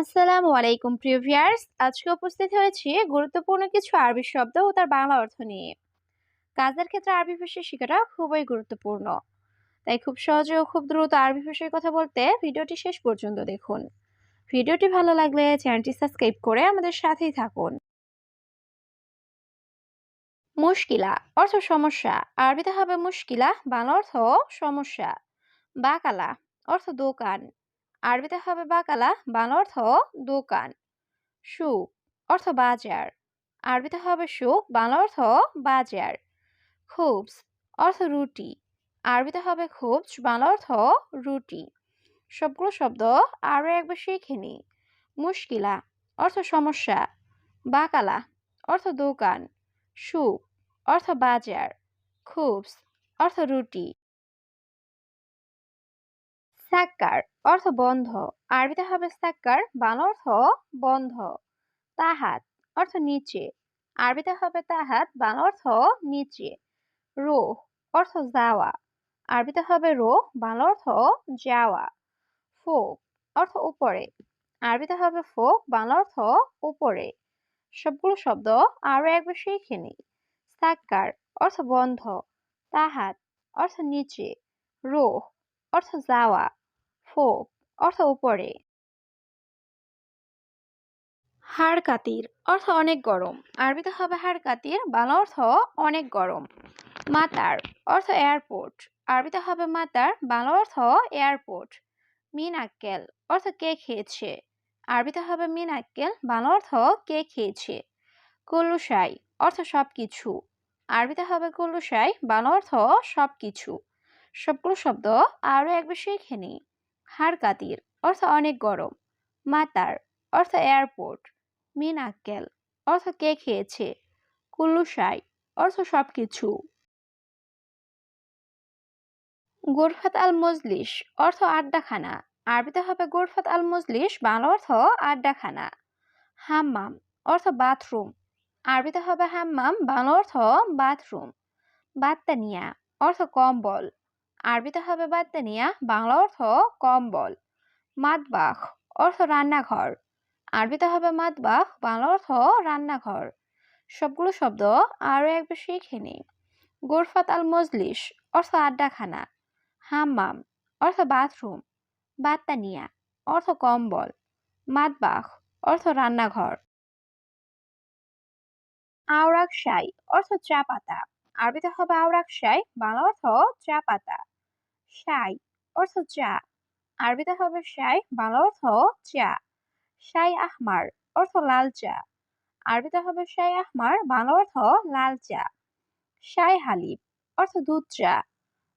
আসসালামু আলাইকুম, প্রিয় ভিউয়ার্স। আজকে উপস্থিত হয়েছি গুরুত্বপূর্ণ কিছু আরবি শব্দ ও তার বাংলা অর্থ নিয়ে। কাজের ক্ষেত্রে আরবি ভাষা শেখাটা খুবই গুরুত্বপূর্ণ। তাই খুব সহজে ও খুব দ্রুত আরবি ভাষায় কথা বলতে ভিডিওটি শেষ পর্যন্ত দেখুন। ভিডিওটি ভালো লাগলে চ্যানেলটি সাবস্ক্রাইব করে আমাদের সাথেই থাকুন। মুশকিলা অর্থ সমস্যা। আরবিতে হবে মুশকিলা, বাংলা অর্থ সমস্যা। বাকালা অর্থ দোকান। আরবিতে হবে বাকালা, বাংলা অর্থ দোকান। সুক অর্থ বাজার। আরবিতে হবে সুক বাংলা অর্থ বাজার। খুবস, অর্থ রুটি। আরবিতে হবে খুবস, বাংলা অর্থ রুটি। সবগুলো শব্দ আরও একবার শিখে নিই মুশকিলা, অর্থ সমস্যা। বাকালা, অর্থ দোকান। সুক অর্থ বাজার। খুবস, অর্থ রুটি। সাক্কার অর্থ বন্ধ। আরবিতে হবে সাক্কার বাংলা অর্থ বন্ধ। তাহাত অর্থ নিচে। আরবিতে হবে তাহাত, বাংলা অর্থ নিচে। রোহ অর্থ যাওয়া। আরবিতে হবে রোহ, বাংলা অর্থ যাওয়া। ফোক অর্থ উপরে। আরবিতে হবে ফোক, বাংলা অর্থ উপরে। সবগুলো শব্দ আরও একবার শিখে নিই। সাক্কার অর্থ বন্ধ। তাহাত অর্থ নিচে। রোহ অর্থ যাওয়া। ফোক অর্থ উপরে। হাড় কাতির, অর্থ অনেক গরম। আরবিতে হবে হাড় কাতির, বাংলা অর্থ অনেক গরম। মাতার, অর্থ এয়ারপোর্ট। আরবিতে হবে মাতার, বাংলা অর্থ এয়ারপোর্ট। মিন আক্কেল অর্থ কে খেয়েছে। আরবিতে হবে মিন আক্কেল বাংলা অর্থ কে খেয়েছে। কলুসাই অর্থ সব কিছু আরবিতে হবে কলুসাই বাংলা অর্থ সব কিছু সবগুলো শব্দ আরও একবার শিখে নিই। হাড় কাতির, অর্থ অনেক গরম। মাতার, অর্থ এয়ারপোর্ট। মিন আক্কেল অর্থ কে খেয়েছে। কুল্লুসাই অর্থ সব কিছু গোরফাত আল মজলিস অর্থ আড্ডাখানা। আরবিতে হবে গোরফাত আল মজলিস বাংলা অর্থ আড্ডাখানা। হাম্মাম, অর্থ বাথরুম। আরবিতে হবে হাম্মাম, বাংলা অর্থ বাথরুম। বাত্তানিয়া, অর্থ কম্বল। আরবিতে হবে বাত্তানিয়া বাংলা অর্থ কম্বল। মাতবাখ অর্থ রান্নাঘর। আরবিতে হবে মাতবাখ বাংলা অর্থ রান্নাঘর। সবগুলো শব্দ আরও একবার শিখে নিই গোরফাত আল মজলিস অর্থ আড্ডাখানা। হাম্মাম, অর্থ বাথরুম। বাত্তানিয়া অর্থ কম্বল। মাতবাখ অর্থ রান্নাঘর। আওরাক শাই অর্থ চা পাতা। আরবিতে হবে আওরাক শাই বাংলা অর্থ চা পাতা। শাই অর্থ চা। আরবিতে হবে শাই বাংলা অর্থ চা। শাই আহমার অর্থ লাল চা। আরবিতে হবে শাই আহমার, বাংলা অর্থ লাল চা। শাই হালিব অর্থ দুধ চা।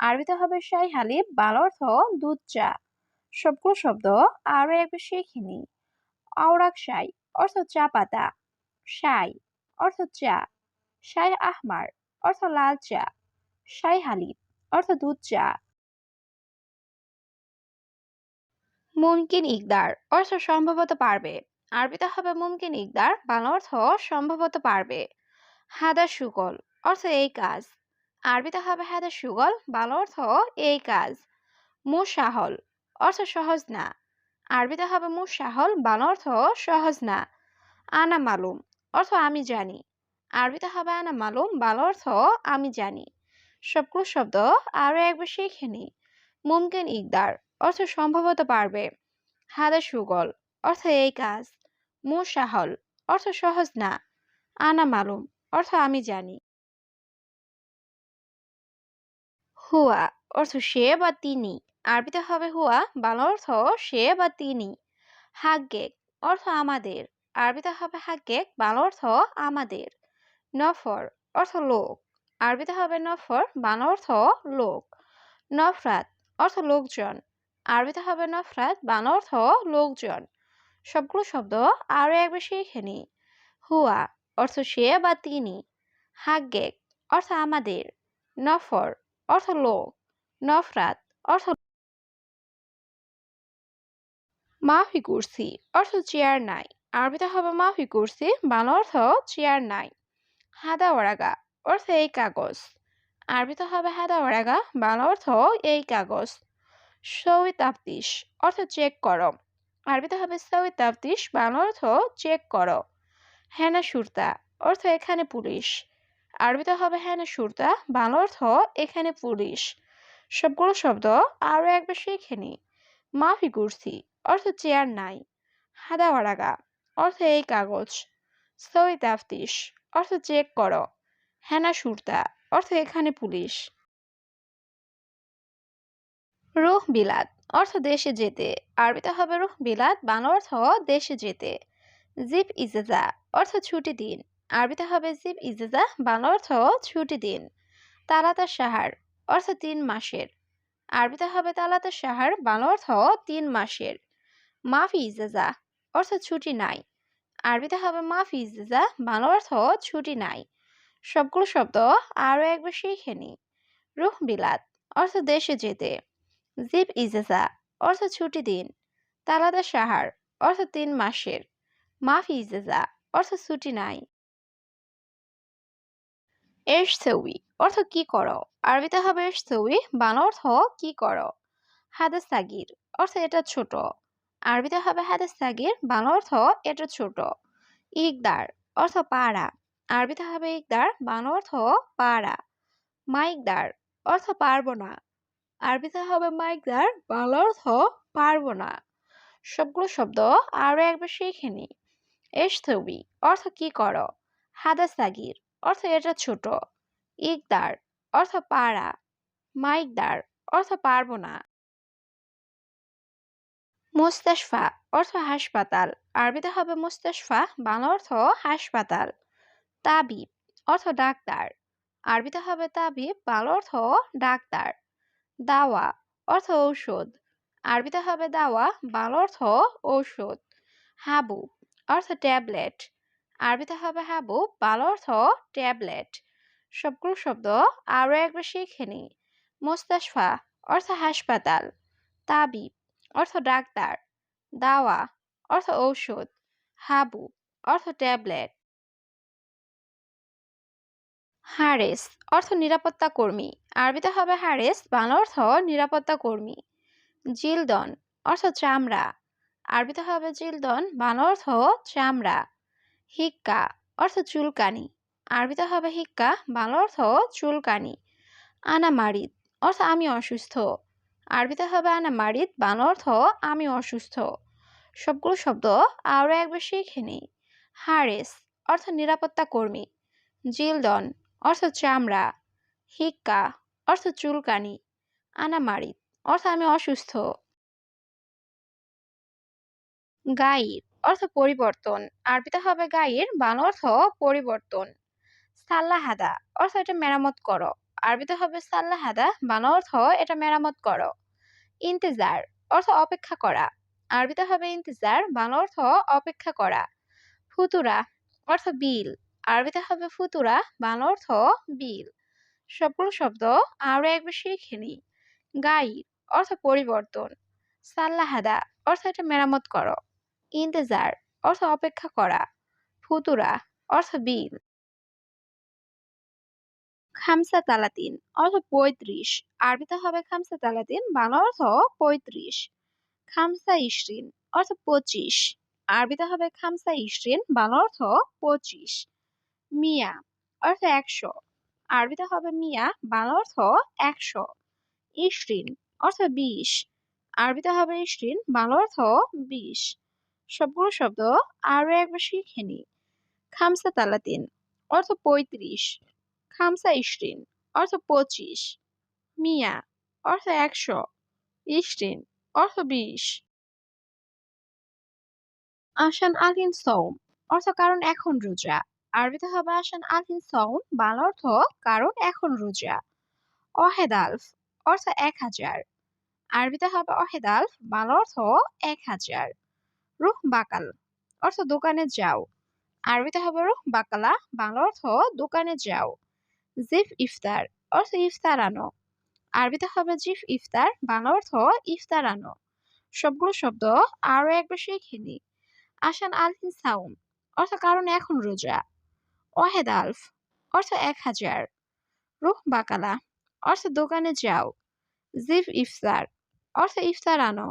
আরবিতে হবে শাই হালিব বাংলা অর্থ দুধ চা। সবগুলো শব্দ আরও একবার শিখে নিই আওরাক শাই অর্থ চা পাতা। শাই অর্থ চা। শাই আহমার অর্থ লাল চা। শাই হালিব অর্থ দুধ চা। মুমকিন ইকদার, অর্থ সম্ভবত পারবে। আরবিতে হবে মুমকিন ইকদার, বাংলা অর্থ সম্ভবত পারবে। হাদা সুগল, অর্থ এই কাজ। আরবিতে হবে হাদা সুগল, বাংলা অর্থ এই কাজ। মুসাহল, অর্থ সহজ না। আরবিতে হবে মুসাহল, বাংলা অর্থ সহজ না। আনা মালুম, অর্থ আমি জানি। আরবিতে হবে আনা মালুম, বাংলা অর্থ আমি জানি। সবগুলো শব্দ আরও একবার শিখে নিই। মুমকিন ইকদার অর্থ সম্ভবত পারবে হাদা সুগল, অর্থ এই কাজ। মুসাহল অর্থ সহজ না। আনা মালুম, অর্থ আমি জানি। হুয়া, অর্থ সে বা তিনি। আরবিতে হবে হুয়া, বাংলা অর্থ সে বা তিনি। হাগ্গেক অর্থ আমাদের। আরবিতে হবে হাগ্গেক বাংলা অর্থ আমাদের। নফর, অর্থ লোক। আরবিতে হবে নফর, বাংলা অর্থ লোক। নফরাত, অর্থ লোকজন। আরবিতে হবে নফরাত বাংলা অর্থ লোকজন। সবগুলো শব্দ আরও একবার শিখে নিই হুয়া অর্থ সে বা তিনি। হাগ্গেক অর্থ আমাদের। নফর অর্থ লোক। নফরাত অর্থ মাফি কুরসি অর্থ চেয়ার নাই। আরবিতে হবে মাফি কুরসি, বাংলা অর্থ চেয়ার নাই। হাদা ওরাগা অর্থ এই কাগজ। আরবিতে হবে হাদা ওরাগা বাংলা অর্থ এই কাগজ। সৌই তাফতিস অর্থ চেক করো। আরবিতে হবে সৌই তাফতিশ বাংলা অর্থ চেক করো। হেনা সুরতা, অর্থ এখানে পুলিশ। আরবিতে হবে হেনা সুরতা, বাংলা অর্থ এখানে পুলিশ। সবগুলো শব্দ আরও একবার শিখে নি। মাফি কুর্সি, অর্থ চেয়ার নাই। হাদা ওয়ারাগা অর্থ এই কাগজ। সই তাফতিশ অর্থ চেক করো। হেনা সুরতা, অর্থ এখানে পুলিশ। রুহ বিলাদ অর্থ দেশে যেতে। আরবিতে হবে রুহ বিলাদ বাংলা অর্থ দেশে যেতে। জিপ ইজাজা অর্থ ছুটি দিন। আরবিতে হবে জিপ ইজাজা, বাংলা অর্থ ছুটি দিন। তালাতা সাহার অর্থ তিন মাসের। আরবিতে হবে তালাতা সাহার, বাংলা অর্থ তিন মাসের। মাফি ইজাজা অর্থ ছুটি নাই। আরবিতে হবে মাফি ইজাজা, বাংলা অর্থ ছুটি নাই। সবগুলো শব্দ আরও একবার শিখে নি। রুহ বিলাদ অর্থ দেশে যেতে। জিপ ইজাজা অর্থ ছুটি দিন। তালাদা সাহার অর্থ তিন মাসের। মাফি ইজাজা অর্থ ছুটি নাই। এশ সৌই, অর্থ কি করো? আরবিতে হবে এশ সৌই, বাংলা অর্থ কি করো? হাদা সাগির অর্থ এটা ছোট। আরবিতে হবে হাদা সাগির বাংলা অর্থ এটা ছোট। ইকদার, অর্থ পাড়া। আরবিতে হবে ইকদার, বাংলা অর্থ পাড়া। মাইকদার, অর্থ পারব না। আরবিতে হবে মাইকদার বাংলা অর্থ পারব না। সবগুলো শব্দ আরও একবার শিখে নি। এস্তবি অর্থ কি করো? হাদা সাগির অর্থ এটা ছোট। ইকদার অর্থ পাড়া মাইকদার অর্থ পারব না। মুস্তাশফা, অর্থ হাসপাতাল। আরবিতে হবে মুস্তাশফা, বাংলা অর্থ হাসপাতাল। তাবিব, অর্থ ডাক্তার। আরবিতে হবে তাবিব, বাংলা অর্থ ডাক্তার। দাওয়া অর্থ ঔষধ। আরবিতে হবে দাওয়া, বাংলা অর্থ ঔষধ। হাবু অর্থ ট্যাবলেট। আরবিতে হবে হাবু, বাংলা অর্থ ট্যাবলেট। সবগুলো শব্দ আরও একবার শিখে নি মোস্তাশফা অর্থ হাসপাতাল। তাবিব অর্থ ডাক্তার। দাওয়া অর্থ ঔষধ। হাবু অর্থ ট্যাবলেট। হারেস, অর্থ নিরাপত্তা কর্মী। আরবিতে হবে হারেস, বাংলা অর্থ নিরাপত্তা কর্মী। জিলদন, অর্থ চামড়া। আরবিতে হবে জিলদন, বাংলা অর্থ চামড়া। হিক্কা, অর্থ চুলকানি। আরবিতে হবে হিক্কা, বাংলা অর্থ চুলকানি। আনা মারিদ অর্থ আমি অসুস্থ। আরবিতে হবে আনা মারিদ বাংলা অর্থ আমি অসুস্থ। সবগুলো শব্দ আরও একবার শিখে নিই। হারেস, অর্থ নিরাপত্তা কর্মী। জিলদন অর্থ চামড়া, হিক্কা অর্থ চুলকানি আনামারিত অর্থ আমি অসুস্থ। গাইর অর্থ পরিবর্তন, আরবিতে হবে গাইর, বাংলা অর্থ পরিবর্তন। সাল্লাহাদা অর্থ এটা মেরামত করো। আরবিতে হবে সাল্লাহাদা, বাংলা অর্থ এটা মেরামত করো। ইন্তেজার, অর্থ অপেক্ষা করা। আরবিতে হবে ইন্তেজার, বাংলা অর্থ অপেক্ষা করা। ফুতুরা অর্থ বিল আরবিতে হবে ফুতুরা, বাংলা অর্থ বিল। সবগুলো শব্দ আরও একবার শিখে নি গাই অর্থ পরিবর্তন। সাল্লাহাদা, অর্থ এটা মেরামত করো। ইন্তেজার, অর্থ অপেক্ষা করা। ফুতুরা, অর্থ বিল। খামসা তালাতিন, অর্থ পঁয়ত্রিশ। আরবিতে হবে খামসা তালাতিন, বাংলা অর্থ পঁয়ত্রিশ। খামসা ইশরিন অর্থ পঁচিশ। আরবিতে হবে খামসা ইশরিন বাংলা অর্থ পঁচিশ। মিয়া, অর্থ একশো। আরবিতে হবে মিয়া, বাংলা অর্থ একশো। ইশরিন অর্থ বিশ। আরবিতে হবে ইশরিন বাংলা অর্থ বিশ। সবগুলো শব্দ আরও একবার শিখে নি খামসা তালাতিন, অর্থ পঁয়ত্রিশ। খামসা ইশরিন অর্থ পঁচিশ। মিয়া, অর্থ একশো। ইশরিন অর্থ বিশ। আসান আলিন সৌম অর্থ কারণ এখন রোজা। আরবিতে হবে আসান আলহিন সৌম বাংলা অর্থ কারণ এখন রোজা। অহেদালফ অর্থ এক হাজার। আরবিতে হবে অহেদালফ বাংলা অর্থ এক হাজার। রুহ বাকাল অর্থ দোকানে যাও। আরবিতে হবে রুহ বাকালা, বাংলা অর্থ দোকানে যাও। জিফ ইফতার অর্থ ইফতার আনো। আরবিতে হবে জিফ ইফতার, বাংলা অর্থ ইফতার আনো। সবগুলো শব্দ আরও একবার শিখে নি আসান আলহিন সাউম অর্থ কারণ এখন রোজা। ওয়াহেদ আলফ, অর্থ এক হাজার। রুহ বাকালা, অর্থ দোকানে যাও। জিভ ইফতার, অর্থ ইফতার আনো।